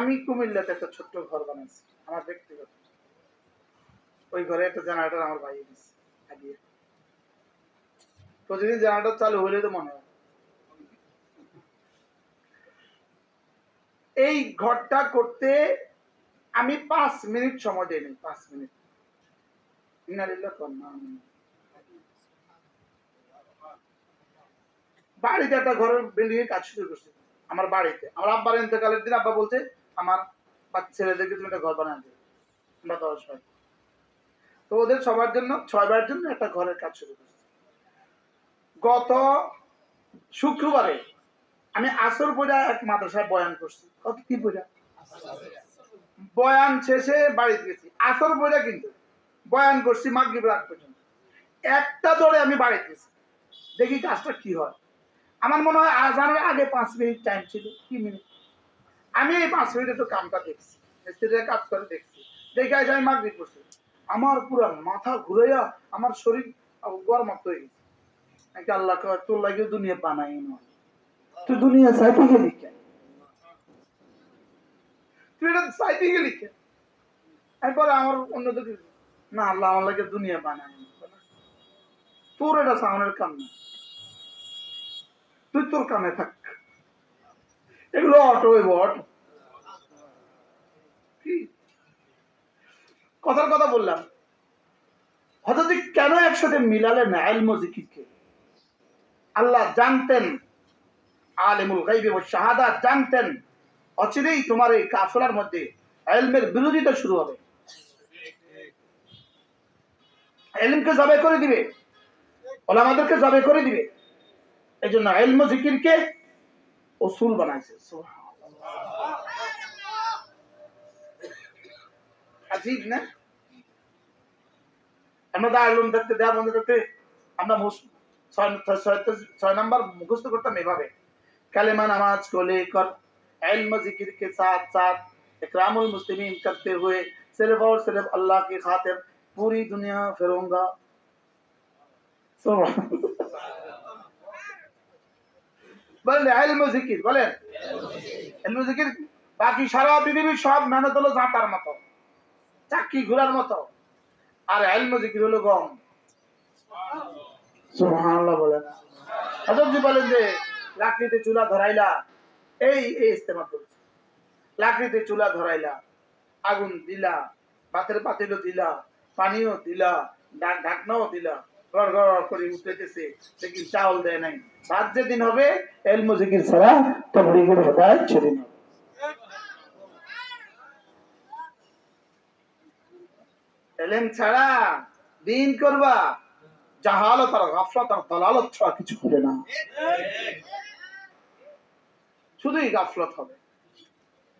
আমি কুমিল্লাতে একটা ছোট্ট ঘর বানাইছি, আমার ব্যক্তিগত। ওই ঘরে একটা জেনারেটর আমার ভাই দিচ্ছে আগিয়ে প্রতিদিন জেনারেটর চালু হলে তো মনে হয়। এই ঘরটা করতে আমি পাঁচ মিনিট সময় দিইনি পাঁচ মিনিট। বাড়িতে একটা ঘরের বিল্ডিং এর কাজ শুরু করছে। আমার বাড়িতে, আমার আব্বার ইন্তেকালের দিন আব্বা বলছে আমার বাচ্চা ছেলেদেরকে তুমি একটা ঘর বানায় দেবে আমরা দশ ভাই তো ওদের সবার জন্য ছয় ভাইয়ের জন্য একটা ঘরের কাজ শুরু করছি। গত শুক্রবারে আমি আসর পূজা এক মাদ্রাসায় বয়ান করছি। কত কি পূজা? বয়ান শেষে বাড়িতে গেছি। আসর পূজা কিন্তু বয়ান করছি মাগরিব রাত পর্যন্ত। একটা ধরে আমি বাড়িতে গেছি। দেখি কাজটা কি হয়। আমার মনে হয় আজানের আগে পাঁচ মিনিট টাইম ছিল, কি মিনিট? আমি এই পাঁচ মিনিট একটু কামটা দেখছি, মিস্ত্রিরা কাজ করে দেখছি। দেখে আজ আমি মাগরিব করছি। আমার পুরো মাথা ঘুরাইয়া আমার শরীর গরমাক্ত হয়ে গেছে। নাকি আল্লাহ তোর লাগে দুনিয়া বানাই নয় তুই দুনিয়া চাইতে গেলি কেন? তুই এটা চাইতে গেলি কেন? আমি আমার অন্য দিকে না, আল্লাহ আমার লাগে দুনিয়া বানাই তোর এটা সামনের কাম না। তুই তোর কামে থাক। এগুলো অটো অটো। কথার কথা বললাম। হঠাৎ কেন একসাথে মিলালেন আলম জিকিরকে? আল্লাহ জানতেন, আলিমুল গাইবে ও শাহাদাত জানতেন, অচিরেই তোমার এই কাফলার মধ্যে এলমের বিরোধিতা শুরু হবে। এলমকে জবে করে দিবে, ওলামাদেরকে জবে করে দিবে। এই জন্য এলম জিকিরকে অসুল বানাইছে আজিব না আমরা দাঁড়ালুম দেখতে দেয়া বন্ধ দেখতে আমরা মুস- ছয় ছয়- ছয় নাম্বার মুখস্থ করতাম এভাবে কালেমা নামাজ को लेकर इल्म जिक्र के साथ साथ इकरामुल मुस्लिमीन करते हुए सिर्फ और सिर्फ अल्लाह की खातिर पूरी दुनिया फिरूंगा सुभान বলেন ইলম জিকির বলেন ইলম জিকির বাকি সারা পৃথিবীর সব মেহনত হলো জাঁতার মতো চাকরি ঘোরার মতো। আর ইলম জিকির হলো গম। বলেন। যে, লাকড়িতে চুলা ধরাইলা, এই এই ইস্তেমাল করছে। লাকড়িতে চুলা ধরাইলা, আগুন দিলা, ভাতের পাতিলও দিলা, পানিও দিলা ঢাক- ঢাকনাও দিলা গড় করে উঠতেছে, দেখি চাউল দেয় নাই। ভাত যেদিন হবে এল মুজিকির ছাড়া তবলিগের হবে। এলেম ছাড়া দিন করবা। জাহালত আর গাফলাত আর দালালত ছাড়া কিছু হবে না। শুধুই গাফলত হবে।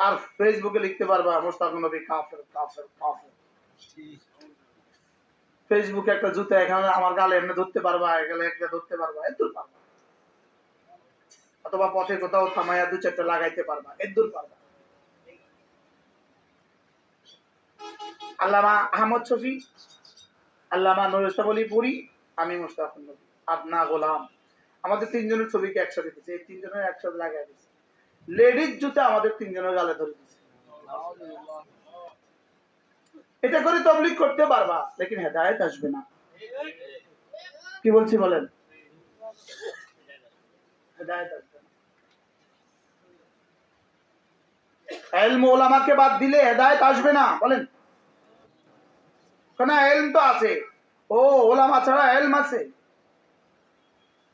আর ফেসবুকে লিখতে পারবা মোস্তাক নবী কাফের কাফের কাফের। ফেসবুকে একটা জুতা এখানে আমার গালে এমনি ধরতে পারবা এখানে একটা ধরতে পারবা এদুর পারবা। অথবা পথে কোথাও থামাইয়া দু চারটা লাগাইতে পারবা এদুর পারবা। আল্লামা আহমদ শফি, আল্লামা নুরুস্তাব পুরি, আমি মুস্তাফুল নবী আপনা গোলাম। আমাদের তিনজনের ছবিকে একসাথে দিচ্ছে এই তিনজনের একসাথে লাগাই দিচ্ছে লেডিস জুতা আমাদের তিনজনের গালে ধরে দিচ্ছে এটা করে তবলিক করতে পারবা, লেকিন হেদায়েত আসবে না। কি বলছি বলেন? হেদায়েত আসবে না এলম বাদ দিলে হেদায়েত আসবে না, বলেন। কেন এলম তো আছে, ও ওলামা ছাড়া এলম আছে।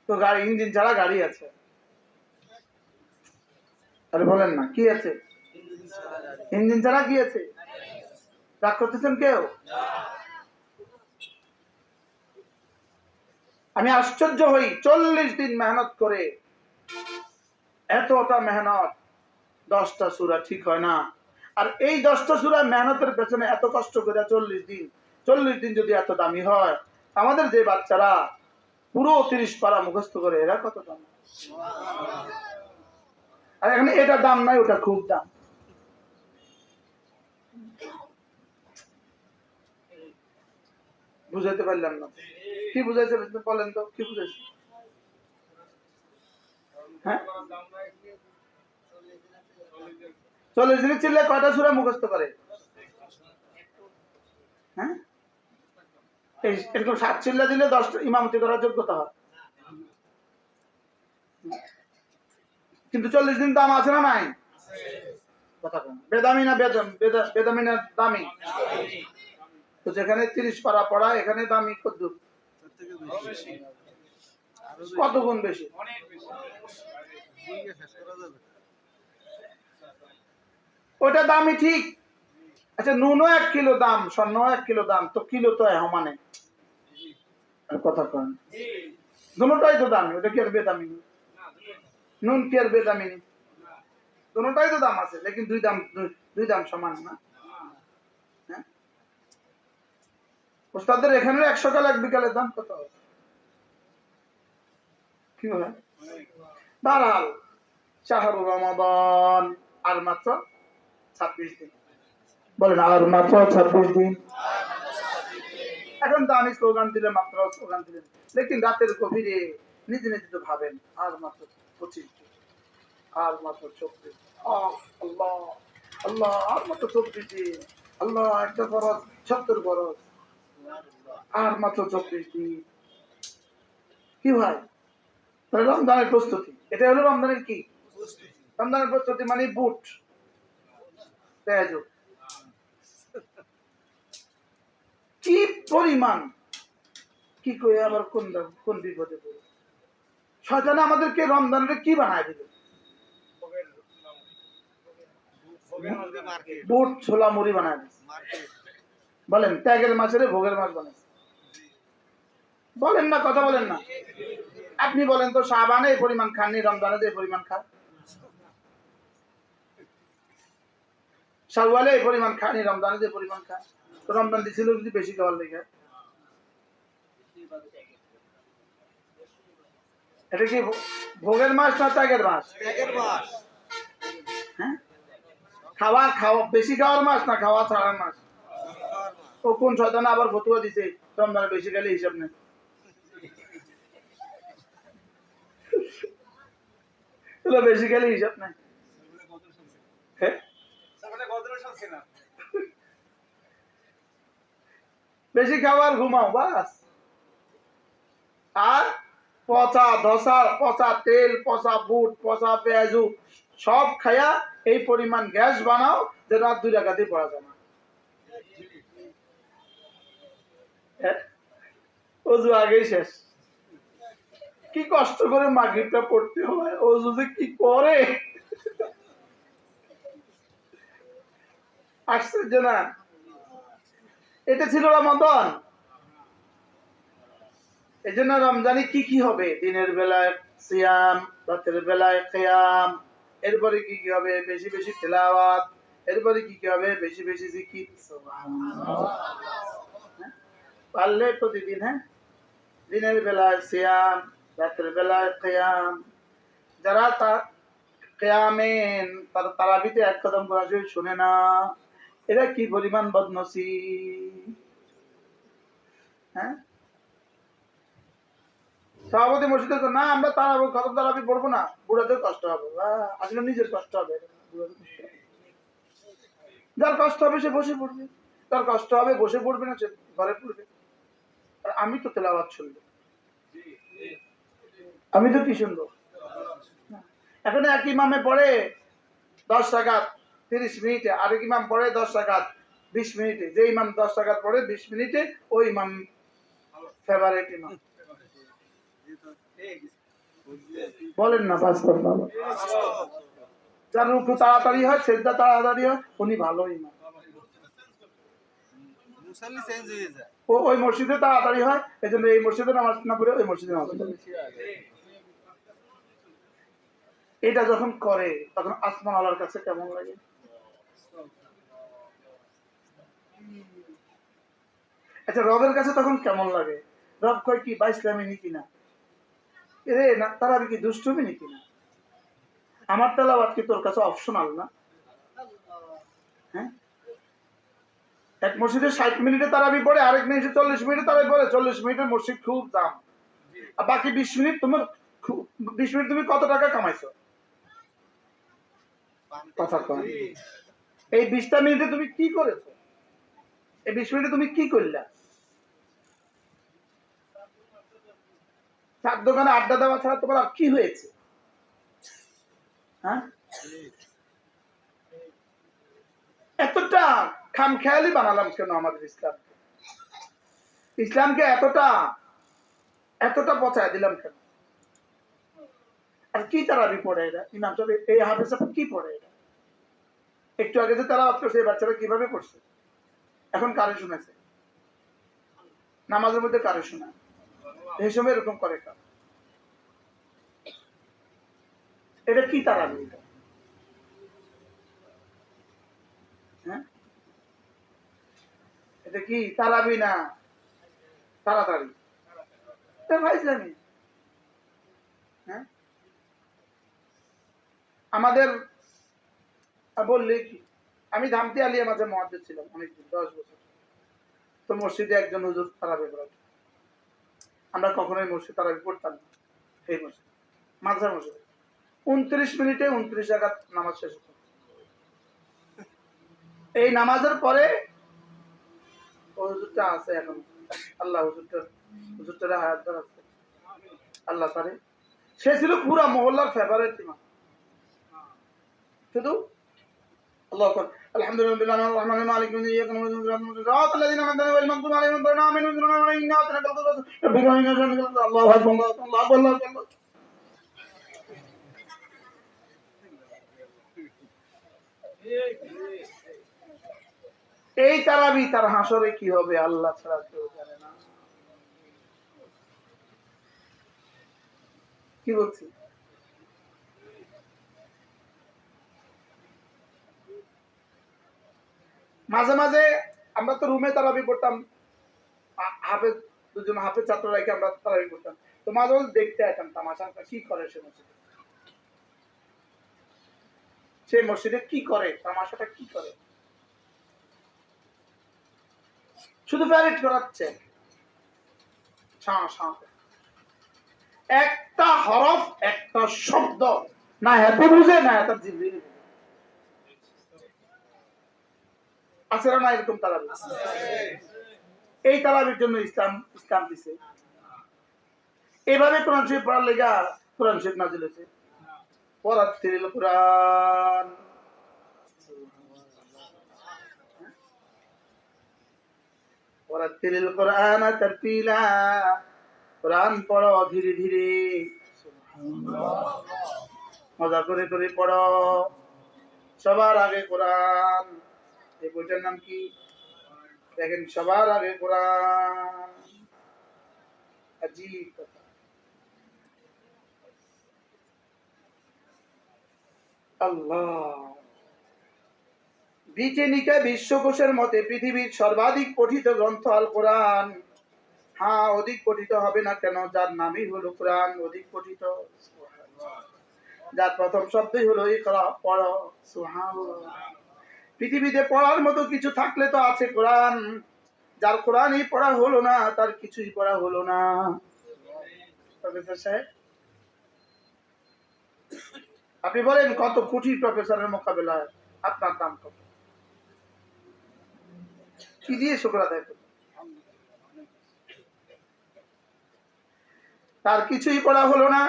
তো গাড়ি, ইঞ্জিন ছাড়া গাড়ি আছে। আরে বলেন না, কি আছে? ইঞ্জিন ছাড়া কি আছে? রাগ করতেছেন কেউ? আমি আশ্চর্য হই, চল্লিশ দিন মেহনত করে, এতটা মেহনত। দশটা সুরা ঠিক হয় না। আর এই দশটা সুরা মেহনতের পেছনে এত কষ্ট করে চল্লিশ দিন চল্লিশ দিন যদি এত দামি হয়, আমাদের যে বাচ্চারা পুরো তিরিশ পারা মুখস্থ করে, এরা কত দাম? আর এখানে এটা দাম নাই, ওটা খুব দাম। বুঝাইতে পারলাম না। কি বুঝাইছে বলেন তো, কি বুঝাইছে? হ্যাঁ? চল্লিশ দিনে চিল্লে কয়টা সুরা মুখস্থ করে? হ্যাঁ? এই- এরকম সাত চিল্লা দিলে দশটা ইমামতি করার যোগ্যতা হয়। কিন্তু চল্লিশ দিন দাম আছে না নাই? কথা কম। বেদামি না বেদম বেদা- বেদামি না দামি? তো যেখানে তিরিশ পারা পড়া এখানে দামি কত কত গুণ বেশি? ওটা দামি ঠিক। আচ্ছা নুনও এক কিলো দাম স্বর্ণ এক কিলো দাম, তো কিলো তো মানে? কথা কন। দুটাই তো দামি ওটা কি আর বেদামি? নুন কি আর বেদামি? দুটাই তো দাম আছে, লেকিন দুই দাম, দুই- দাম সমান না। হ্যাঁ? ওস্তাদের এখানে এক সকাল এক বিকালের দাম, কত? কি বারাল রমাদান, আর মাত্র ছাব্বিশ দিন। বলেন আর মাত্র ছাব্বিশ দিন। এখন তো আমি স্লোগান দিলে মাত্র স্লোগান দিলেন। লেকিন রাতের গভীরে নিজে নিজে তো ভাবেন আর মাত্র পঁচিশ দিন। আর মাত্র চব্বিশ আল্লাহ আল্লাহ আর মাত্র চব্বিশ দিন। আল্লাহ একটা বরস সত্তর বরস আর মাত্র চব্বিশ দিন। কি ভাই? তাহলে রমজানের প্রস্তুতি। এটা হলো রমজানের কি? রমজানের প্রস্তুতি মানে বুট। পেঁয়াজ কি পরিমাণ? কি করে আবার কোন কোন বিপদে পড়ে? শয়তানে আমাদেরকে রমজানের কি বানায় দিল বুট, ছোলা, মুড়ি বানায় দিল বলেন, ত্যাগের মাছের ভোগের মাছ বানায় বলেন না, কথা বলেন না। আপনি বলেন তো, শাহবানে এই পরিমাণ খাননি, রমজানে যে পরিমাণ খান। শাহওয়ালে এই পরিমাণ খানি রমজানে যে পরিমাণ খান তো রমজান দিছিল যদি বেশি খাওয়ার লেগে। এটা কি ভোগের মাস না ত্যাগের মাস? হ্যাঁ? খাওয়া খাওয়া বেশি খাওয়ার মাস না খাওয়া ছাড়ার মাস? ও কোন শয়তানে আবার ফতুয়া দিছে রমজানে বেশি গেলে হিসাব নেই। বেশি গেলে হিসাব নাই। হ্যাঁ? বেশি খাবার ঘুমাও, বাস। আর পচা ধসা, পচা তেল, পচা বুট, পচা পেঁয়াজু, সব খায়া এই পরিমাণ গ্যাস বানাও যে রাত দুই টাকাতে পড়া যায় না। হ্যাঁ? অজু আগেই শেষ। কি কষ্ট করে মাগরিবটা পড়তে হয়, অজু যে কি করে? আশ্চর্য না এটা ছিল রমাদান এই জন্য রমজানে কি কি হবে? দিনের বেলায় সিয়াম, রাতের বেলায় কেয়াম, এরপরে কি কি হবে? বেশি বেশি তেলাওয়াত, এরপরে কি কি হবে? বেশি বেশি জিকির। হ্যাঁ? পারলে প্রতিদিন হ্যাঁ? দিনের বেলায় সিয়াম, রাতের বেলায় কেয়াম। যারা তার কেয়ামেন, তার তারাবিতে এক কদম করা শুনে না এরা কি পরিমাণ বদনসি হ্যাঁ? সভাপতি মসজিদে তো না, আমরা তারা খতম তারাবি পড়ব না, বুড়াদের কষ্ট হবে। আসলে নিজের কষ্ট হবে। যার কষ্ট হবে, সে বসে পড়বে। তার কষ্ট হবে, বসে পড়বে না, সে ঘরে পড়বে। আর আমি তো তেলাওয়াত শুনব। আমি তো কি শুনব? এখন এক ইমামে পড়ে দশ টাকা তিরিশ মিনিটে আরেক ইমাম পড়ে দশ টাকা বিশ মিনিটে। যে ইমাম দশ টাকা পড়ে বিশ মিনিটে ওই ইমাম ফেভারিট ইমাম। বলেন না বাস্তব ভালো যার রুকু তাড়াতাড়ি হয় সেদ্ধা তাড়াতাড়ি হয় উনি ভালো ইমাম। ও ওই মসজিদে তাড়াতাড়ি হয় এই জন্য এই মসজিদে নামাজ না পড়ে ওই মসজিদে নামাজ এটা যখন করে তখন আসমান আল্লাহর কাছে কেমন লাগে? আচ্ছা রবের কাছে তখন কেমন লাগে? রব কয় কি বা ইসলামী নীতি না। এরে না তারা কি দুষ্টুমি নীতি না? আমার তেলাবাদ কি তোর কাছে অপশনাল না? হ্যাঁ? এক মসজিদে ষাট মিনিটে তারাবি পড়ে আরেক মিনিটে চল্লিশ মিনিটে তারাবি পড়ে চল্লিশ মিনিটের মসজিদ খুব দাম। আর বাকি বিশ মিনিট তোমার বিশ মিনিট তুমি কত টাকা কামাইছো? কথা কয়। এই বিশটা মিনিটে তুমি কি করেছ? এই বিশ মিনিটে তুমি কি করলা? চার দোকানে আড্ডা দেওয়া ছাড়া তোমার কি হয়েছে? হ্যাঁ? এতটা খাম খেয়ালি বানালাম কেন আমাদের ইসলাম ইসলামকে এতটা এতটা পচায় দিলাম কেন? আর কি তারাবি পড়ে এরা? ইমাম সাহেব, এই হাফেজ কি পড়ে এটা একটু আগে যে তারা করছে, এই বাচ্চারা কীভাবে করছে এখন কারে শুনেছে? নামাজের মধ্যে কারে শোনা সময় এরকম করে কার? এটা কি এটা হ্যাঁ? এটা কি তারাবি না তাড়াতাড়ি? ভাইসলামি হ্যাঁ? আমাদের, বললে কি? আমি ধামতি আলী মাঝে মহাদ্দেশ ছিলাম অনেকদিন, দশ বছর। তো মসজিদে একজন হুজুর তারাবি পড়াতো আমরা কখনোই মসজিদ তারাবি পড়তাম না সেই মসজিদ মাঝে মসজিদ। উনত্রিশ মিনিটে উনত্রিশ জায়গা নামাজ শেষ হতো। এই নামাজের পরে হুজুরটা আছে এখন। আল্লাহ হুজুরটা হুজুরটা হায়াত আছে। আল্লাহ তারে সে ছিল পুরা মহল্লার ফেভারেট ইমাম। শুধু الحمد لله رب العالمين الرحمن الرحيم مالك يوم الدين إياك نعبد وإياك نستعين صراط الذين أنعمت عليهم غير المغضوب عليهم ولا الضالين آمين وانصرنا على إنا أعطيناك الكوثر ربك وإنا شانك الله أكبر الله أكبر الله أكبر الله أكبر এই তারাবি তার হাসরে কি হবে আল্লাহ ছাড়া কেউ জানে না কি বলছি মাঝে মাঝে আমরা তো রুমে তারাবি আ- হাফেজ দুজন হাফেজ ছাত্র রেখে আমরা তারাবি পড়তাম তো মাঝে মাঝে দেখতে আইতাম তামাশা কি করে সে মসজিদে? সে মসজিদে কি করে? তামাশাটা কি করে? শুধু প্যারেড করাচ্ছে। একটা হরফ, একটা শব্দ। না এত বুঝে, না এত জিবরিল বুঝে। আছে না এরকম এই তারাবির জন্য ইসলাম ইসলাম দিছে। এভাবে কোরআন শরীফ পড়ার কোরআন শরীফ কোরআন। ধীরে ধীরে। মজা করে করে পড়ো। সবার আগে কোরআন। এই বইটার নাম কি? দেখেন সবার আগে কোরআন। আজীব কথা। আল্লাহ। ব্রিটেনিকা বিশ্বকোষের মতে পৃথিবীর সর্বাধিক পঠিত গ্রন্থ আল কোরআন। হ্যাঁ অধিক পঠিত হবে না কেন? যার নামই হলো কোরআন অধিক পঠিত। যার প্রথম শব্দই হলো ইকরা পড়ো। সুবহানাল্লাহ। পৃথিবীতে পড়ার মতো কিছু থাকলে তো আছে কোরআন। যার কোরআনই পড়া হলো না, তার কিছুই পড়া হলো না। আপনি বলেন কত কোটি প্রফেসরের মোকাবেলায় আপনার দাম কত? কি দিয়ে শুক্র আদায় তার কিছুই পড়া হলো না,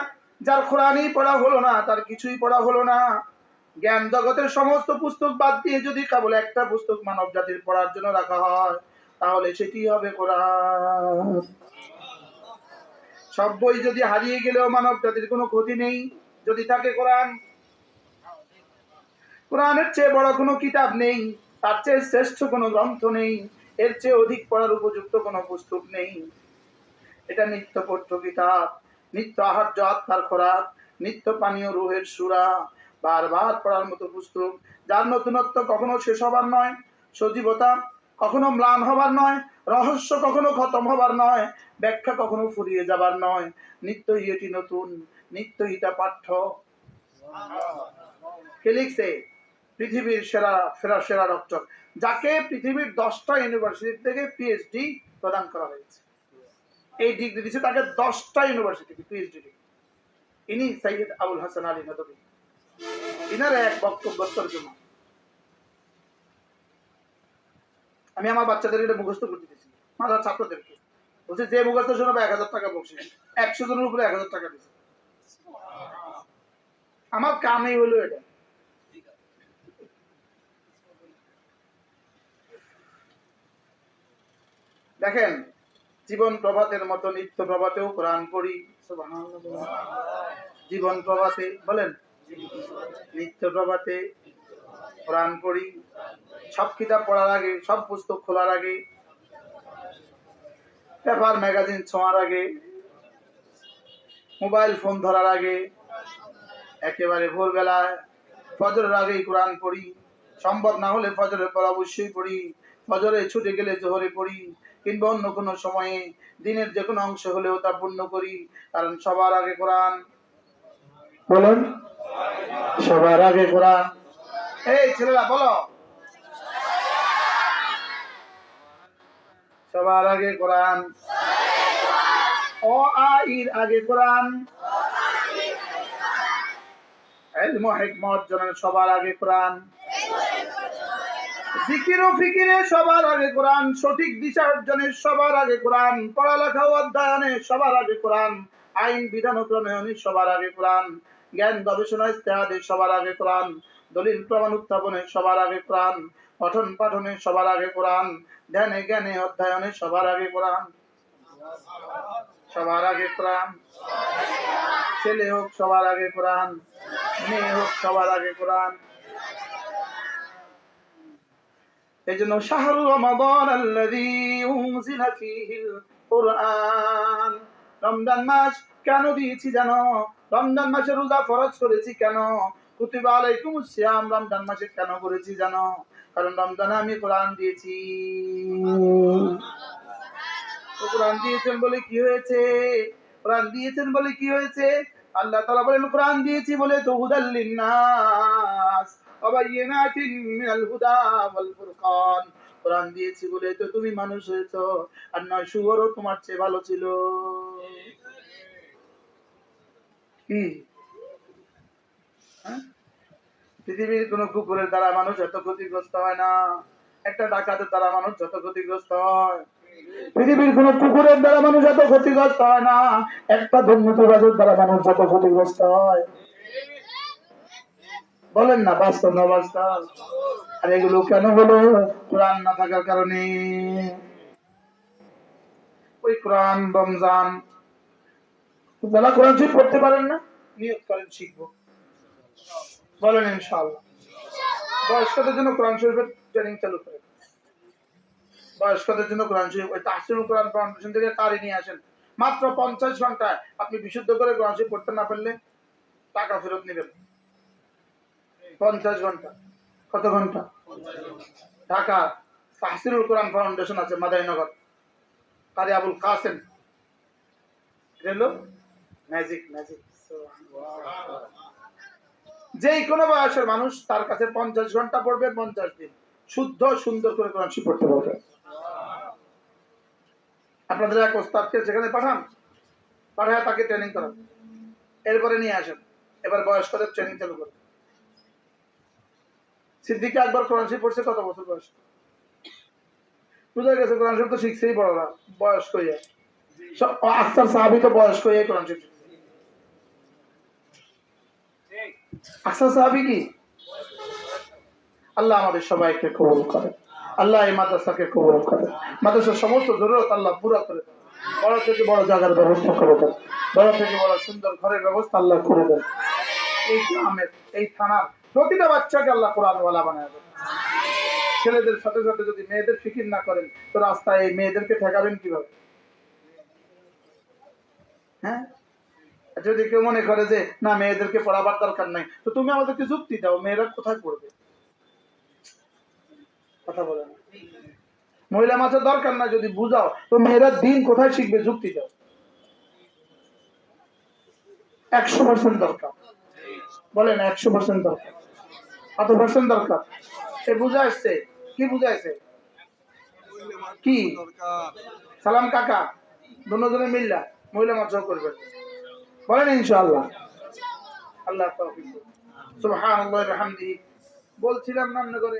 যার কোরআনই পড়া হলো না, তার কিছুই পড়া হলো না। জ্ঞান জগতের সমস্ত পুস্তক বাদ দিয়ে যদি কেবল একটা পুস্তক মানব জাতির পড়ার জন্য রাখা হয়, তাহলে সেটি হবে কোরআন। সব বই যদি হারিয়ে গেলেও মানব জাতির কোনো ক্ষতি নেই, যদি থাকে কোরআন। কোরআনের চেয়ে বড় কোনো কিতাব নেই, তার চেয়ে শ্রেষ্ঠ কোনো গ্রন্থ নেই, এর চেয়ে অধিক পড়ার উপযুক্ত কোনো পুস্তক নেই। এটা নিত্য পঠ্য কিতাব নিত্য আহার্য আত্মার খোরাক, নিত্য পানীয় রুহের সুরা বারবার পড়ার মতো পুস্তক। যার নতুনত্ব কখনো শেষ হবার নয়, সজীবতা কখনো ম্লান হবার নয়, রহস্য কখনো খতম হবার নয়, ব্যাখ্যা কখনো ফুরিয়ে যাবার নয়। নিত্যই এটি নতুন, নিত্যই এটা পাঠ্য। লিখছে? পৃথিবীর সেরা সেরা সেরা ডক্টর। যাকে পৃথিবীর দশটা ইউনিভার্সিটি থেকে পিএইচডি প্রদান করা হয়েছে। এই ডিগ্রি দিচ্ছে তাকে দশটা ইউনিভার্সিটি পিএইচডি ইনি সৈয়দ আবুল হাসান আলী নদী। ইনারা এক বক্তব্য তর্জমা আমি আমার বাচ্চাদের এটা মুখস্থ করতে দিয়েছি মাদার ছাত্রদেরকে। বলছে, যে মুখস্থ শোনাবে এক হাজার টাকা বসে। একশো জনের উপরে এক হাজার টাকা দিচ্ছে আমার কামই হলো এটা। দেখেন, জীবন প্রভাতের মতো, নিত্য প্রভাতেও কোরআন পড়ি। জীবন প্রভাতে, বলেন নিত্য প্রভাতে কোরআন পড়ি। সব কিতাব পড়ার আগে, সব পুস্তক খোলার আগে, পেপার, ম্যাগাজিন ছোঁয়ার আগে, মোবাইল ফোন ধরার আগে, একেবারে ভোরবেলায় ফজরের আগেই কোরআন পড়ি। সম্ভব না হলে ফজরের পর অবশ্যই পড়ি। ফজরে ছুটে গেলে জোহরে পড়ি, কিংবা অন্য কোনো সময়ে দিনের যে কোনো অংশ হলেও তা পূর্ণ করি। কারণ সবার আগে কোরআন। বলুন। সবার আগে কোরআন। এই ছেলেরা বলো। সবার আগে কোরআন। অ আ ইর আগে কোরআন। ও হিকমত সবার আগে কোরআন। জিকির ও ফিকিরে সবার আগে কোরআন। সঠিক দিশা অর্জনের সবার আগে কোরআন। পড়ালেখা ও অধ্যয়নে সবার আগে কোরআন। আইন বিধান ও প্রণয়নে সবার আগে কোরআন। জ্ঞান গবেষণা ইস্তেহাদে সবার আগে কোরআন, দলিল প্রমাণ উত্থাপনে সবার আগে কোরআন, পঠন পাঠনে সবার আগে কোরআন, ধ্যানে জ্ঞানে অধ্যয়নে সবার আগে কোরআন। সবার আগে কোরআন। ছেলে হোক সবার আগে কোরআন, মেয়ে হোক সবার আগে কোরআন। এই জন্য শাহরু রমাদান আল্লাযী উনজিলা ফীহিল কুরআন। রমজান মাস কেন দিয়েছি জানো? রমজান মাসে রোজা ফরজ করেছি কেন? কুতিবা আলাইকুমুস সিয়াম, রমজান মাসে কেন করেছি জানো? কারণ রমজানে আমি কোরআন দিয়েছি। কোরআন দিয়েছেন বলে কি হয়েছে? কোরআন দিয়েছেন বলে কি হয়েছে? আল্লাহ বলেন, কোরআন দিয়েছি বলে তো হুদাল্লিন নাস মিনাল হুদা ফুরকান। কোরআন দিয়েছি বলে তো তুমি মানুষ হয়েছো, আর নয় শুয়োরও তোমার চেয়ে ভালো ছিল। হ্যাঁ? পৃথিবীর কোন কুকুরের দ্বারা মানুষ এত ক্ষতিগ্রস্ত হয় না। একটা ডাকাতের দ্বারা মানুষ যত ক্ষতিগ্রস্ত হয়। পৃথিবীর কোন কুকুরের দ্বারা মানুষ এত ক্ষতিগ্রস্ত হয় না। একটা দুর্নীতিবাজের দ্বারা মানুষ যত ক্ষতিগ্রস্ত হয়। বলেন না, বাস্তব না বাস্তব? আর এগুলো কেন হলো? কোরআন না থাকার কারণে। ওই কোরআন, রমজান কোরআন শরীফ পড়তে পারেন না নিয়োগ করেন, শিখব। বলেন ইনশাআল্লাহ। বয়স্কদের জন্য কোরআন শরীফের ট্রেনিং চালু করেন। বয়স্কদের জন্য কোরআন শরীফ, ওই কোরআন ফাউন্ডেশন থেকে তারই নিয়ে আসেন। মাত্র পঞ্চাশ আপনি বিশুদ্ধ করে কোরআন শরীফ পড়তে না পারলে টাকা ফেরত নেবেন। পঞ্চাশ ঘণ্টা। কত ঘণ্টা? ঢাকা তাহসিনুল কোরআন ফাউন্ডেশন আছে, মাদারীনগর। কারি আবুল কাসেম। হলো যেই কোনো বয়সের মানুষ তার কাছে পঞ্চাশ ঘণ্টা পড়বে পঞ্চাশ দিন। শুদ্ধ, সুন্দর করে কোরআন পড়তে পারবে। আপনাদের এক ওস্তাদকে সেখানে পাঠান, পাঠায় তাকে ট্রেনিং করান। এরপরে নিয়ে আসেন। এবার বয়স্কদের ট্রেনিং চালু করেন। সিদ্দিকে একবার কোরআন শরীফ পড়ছে, কত বছর বয়স? বুঝা গেছে, কোরআন শরীফ তো শিখছেই বড়রা, বয়স্ক সব আখতার সাহাবি তো বয়স্ক হয়ে কোরআন শরীফ শিখছে। সাহাবি কি? আল্লাহ আমাদের সবাইকে কবুল করে। আল্লাহ এই মাদ্রাসাকে কবুল করে। মাদ্রাসার সমস্ত জরুরত আল্লাহ পুরা করে বড় থেকে বড় জায়গার ব্যবস্থা করে দেন। বড় থেকে বড় সুন্দর ঘরের ব্যবস্থা আল্লাহ করে দেন। এই গ্রামের, এই থানার প্রতিটা বাচ্চাকে আল্লাহ কোরআনওয়ালা বানায় দেন। ছেলেদের সাথে সাথে যদি মেয়েদের ফিকির না করেন, তো রাস্তায় এই মেয়েদেরকে ঠেকাবেন কীভাবে? হ্যাঁ? যদি কেউ মনে করে যে, না, মেয়েদেরকে পড়াবার দরকার নাই, তো তুমি আমাদেরকে যুক্তি দাও, মেয়েরা কোথায় পড়বে? কথা বলে মহিলা মাছের দরকার না যদি বুঝাও, তো মেয়েরা দিন কোথায় শিখবে যুক্তি দাও। একশো পার্সেন্ট দরকার। বলেন একশো পার্সেন্ট দরকার। কত পার্সেন্ট দরকার? এ বুঝা আসছে কি বুঝা আসছে কি? সালাম কাকা। দুজনে মিল্লা, মহিলা মাছ করবেন। বলেন ইনশাআল্লাহ। আল্লাহ তৌফিক বলছিলাম না করে